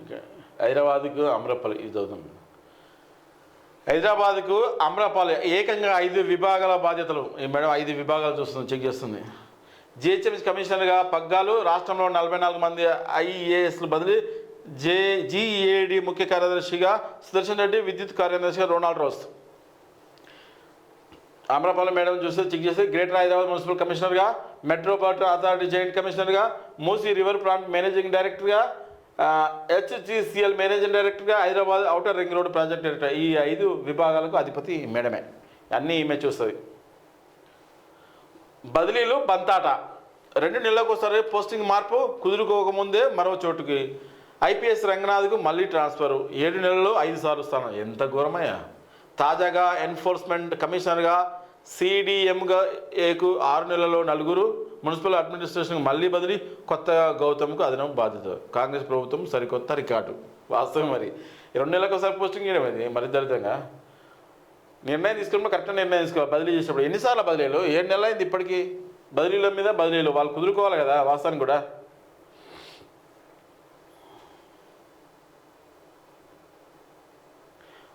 ఇంకా హైదరాబాద్కు అమరపల్లి ఇది చదువుతాం హైదరాబాద్కు అమరపాలి ఏకంగా ఐదు విభాగాల బాధ్యతలు. ఈ మేడం ఐదు విభాగాలు చూస్తుంది చెక్ చేస్తుంది. జిహెచ్ఎంసీ కమిషనర్గా పగ్గాలు రాష్ట్రంలో నలభై నాలుగు మంది ఐఏఎస్లు బదిలీ. జే జీఏడి ముఖ్య కార్యదర్శిగా సుదర్శన్ రెడ్డి విద్యుత్ కార్యదర్శిగా రొనాల్డ్ రోస్. అమరాపాలెం మేడం చూస్తే చెక్ చేస్తే గ్రేటర్ హైదరాబాద్ మున్సిపల్ కమిషనర్గా మెట్రోపాలిటన్ అథారిటీ జాయింట్ కమిషనర్గా మూసీ రివర్ ప్లాంట్ మేనేజింగ్ డైరెక్టర్గా హెచ్జిసిఎల్ మేనేజింగ్ డైరెక్టర్గా Hyderabad outer ring road project director. ఈ ఐదు విభాగాలకు అధిపతి మేడమే. అన్నీ ఈమె చూస్తుంది. బదిలీలు బంతాట. రెండు నెలలకు ఒకసారి పోస్టింగ్ మార్పు కుదురుకోకముందే మరో చోటుకి. ఐపీఎస్ రంగనాథ్కు మళ్ళీ ట్రాన్స్ఫర్. ఏడు నెలల్లో ఐదు సార్లు స్థానం. ఎంత ఘోరమయ్యా. తాజాగా ఎన్ఫోర్స్మెంట్ కమిషనర్గా సిడిఎంగా ఏకు ఆరు నెలల్లో నలుగురు మున్సిపల్ అడ్మినిస్ట్రేషన్కి మళ్ళీ బదిలీ కొత్త గౌతమ్కు అదనం బాధ్యత. కాంగ్రెస్ ప్రభుత్వం సరికొత్త రికార్డు. వాస్తవం మరి. రెండు నెలలకు ఒకసారి పోస్టింగ్ చేయడం అది మరి దరిద్రంగా నిర్ణయం తీసుకున్నప్పుడు కరెక్ట్ నిర్ణయం తీసుకోవాలి బదిలీ చేసినప్పుడు ఎన్నిసార్లు బదిలీలు? ఏడు నెలలు అయింది ఇప్పటికీ. బదిలీల మీద బదిలీలు. వాళ్ళు కుదురుకోవాలి కదా వాస్తవాన్ని కూడా.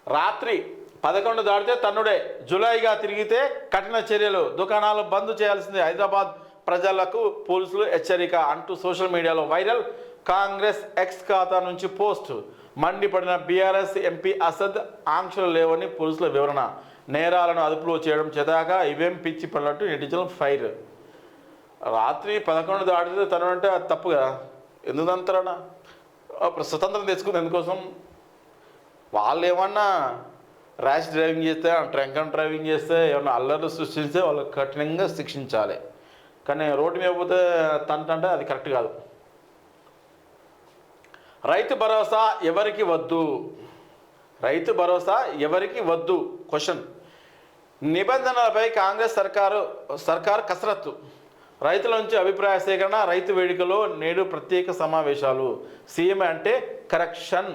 రాత్రి పదకొండు దాటితే తన్నుడే. జులైగా తిరిగితే కఠిన చర్యలు. దుకాణాలు బంద్ చేయాల్సిందే. హైదరాబాద్ ప్రజలకు పోలీసులు హెచ్చరిక అంటూ సోషల్ మీడియాలో వైరల్. కాంగ్రెస్ ఎక్స్ ఖాతా నుంచి పోస్ట్. మండిపడిన బీఆర్ఎస్ ఎంపీ అసద్ ఆంక్షలు లేవని పోలీసుల వివరణ. నేరాలను అదుపులో చేయడం చేతాక ఇవేం పిచ్చి పడినట్టు నెటిజన్ ఫైర్. రాత్రి పదకొండు దాటితే తను అంటే అది తప్పు కదా. ఎందుకు స్వతంత్రం తెచ్చుకుంది ఎందుకోసం? వాళ్ళు ఏమన్నా ర్యాష్ డ్రైవింగ్ చేస్తే ట్రంక్ అండ్ డ్రైవింగ్ చేస్తే ఏమన్నా అల్లర్లు సృష్టిస్తే వాళ్ళకి కఠినంగా శిక్షించాలి. కానీ రోడ్డు మీద పోతే తంటంటే అది కరెక్ట్ కాదు. రైతు భరోసా ఎవరికి వద్దు? రైతు భరోసా ఎవరికి వద్దు? క్వశ్చన్ నిబంధనలపై కాంగ్రెస్ సర్కారు సర్కార్ కసరత్తు. రైతుల నుంచి అభిప్రాయ సేకరణ రైతు వేడుకలో నేడు ప్రత్యేక సమావేశాలు. సీఎం అంటే కరెక్షన్.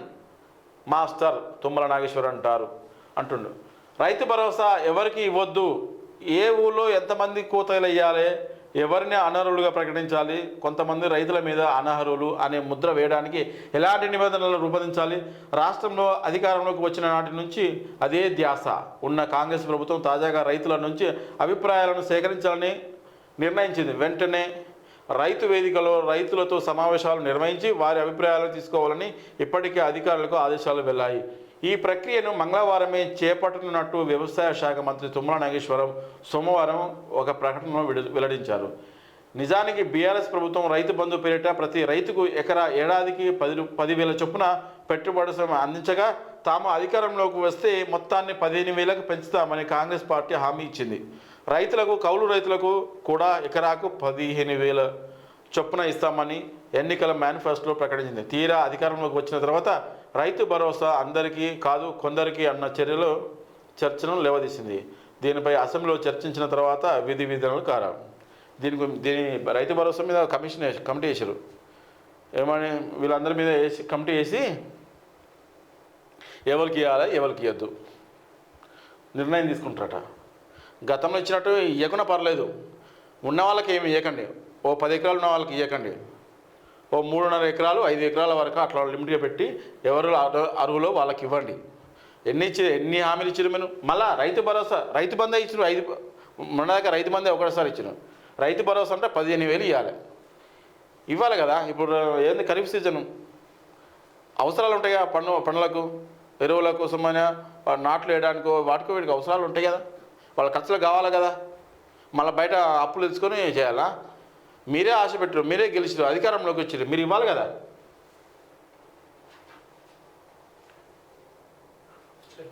మాస్టర్ తుమ్మల నాగేశ్వర్ అంటారు. అంటుండు. రైతు భరోసా ఎవరికి ఇవ్వద్దు? ఏ ఊళ్ళో ఎంతమంది కోతలు వేయాలి ఎవరిని అనర్హులుగా ప్రకటించాలి? కొంతమంది రైతుల మీద అనర్హులు అనే ముద్ర వేయడానికి ఎలాంటి నిబంధనలు రూపొందించాలి? రాష్ట్రంలో అధికారంలోకి వచ్చిన నాటి నుంచి అదే ధ్యాస. ఉన్న కాంగ్రెస్ ప్రభుత్వం తాజాగా రైతుల నుంచి అభిప్రాయాలను సేకరించాలని నిర్ణయించింది. వెంటనే రైతు వేదికలో రైతులతో సమావేశాలు నిర్వహించి వారి అభిప్రాయాలు తీసుకోవాలని ఇప్పటికే అధికారులకు ఆదేశాలు వెళ్ళాయి. ఈ ప్రక్రియను మంగళవారమే చేపట్టనున్నట్టు వ్యవసాయ శాఖ మంత్రి తుమ్మల నాగేశ్వరం సోమవారం ఒక ప్రకటనలో వెల్లడించారు. నిజానికి బీఆర్ఎస్ ప్రభుత్వం రైతు బంధు పేరిట ప్రతి రైతుకు ఎకరా ఏడాదికి పది పదివేల చొప్పున పెట్టుబడి శ్రమ అందించగా తాము అధికారంలోకి వస్తే మొత్తాన్ని పదిహేను వేలకు పెంచుతామని కాంగ్రెస్ పార్టీ హామీ ఇచ్చింది. రైతులకు కౌలు రైతులకు కూడా ఎకరాకు పదిహేను వేల చొప్పున ఇస్తామని ఎన్నికల మేనిఫెస్టోలో ప్రకటించింది. తీరా అధికారంలోకి వచ్చిన తర్వాత రైతు భరోసా అందరికీ కాదు కొందరికి అన్న చర్యలు చర్చను లేవదీసింది. దీనిపై అసెంబ్లీలో చర్చించిన తర్వాత విధి విధానాలు కారా. దీని దీని రైతు భరోసా మీద కమిషన్ కమిటీ వేసారు ఏమని వీళ్ళందరి మీద వేసి కమిటీ వేసి ఎవరికి ఇవ్వాలి ఎవరికి ఇవ్వద్దు. నిర్ణయం తీసుకుంటారట. గతంలో ఇచ్చినట్టు ఇవ్వకుండా పర్లేదు. ఉన్న వాళ్ళకి ఏమి ఇవ్వకండి ఓ పది ఎకరాలు ఉన్న వాళ్ళకి ఇవ్వకండి ఓ మూడున్నర ఎకరాలు ఐదు ఎకరాల వరకు అట్లా లిమిట్గా పెట్టి ఎవరు అరువులో వాళ్ళకి ఇవ్వండి. ఎన్ని ఇచ్చి ఎన్ని హామీలు ఇచ్చిన మీరు? మళ్ళా రైతు భరోసా రైతు బంధే ఇచ్చిన ఐదు మొన్న దాకా రైతు బంధే ఒకటేసారి ఇచ్చిన రైతు భరోసా అంటే పదిహేను వేలు ఇవ్వాలి ఇవ్వాలి కదా ఇప్పుడు ఏంది ఖరీఫ్ సీజను? అవసరాలు ఉంటాయి కదా పండు పనులకు ఎరువుల కోసమైనా నాట్లు వేయడానికో వాటికో వీటికి అవసరాలు ఉంటాయి కదా. వాళ్ళ ఖర్చులు కావాలి కదా? మళ్ళీ బయట అప్పులు తెచ్చుకొని చేయాలా? మీరే ఆశ పెట్టారు మీరే గెలిచారు అధికారంలోకి వచ్చారు మీరు ఇవ్వాలి కదా?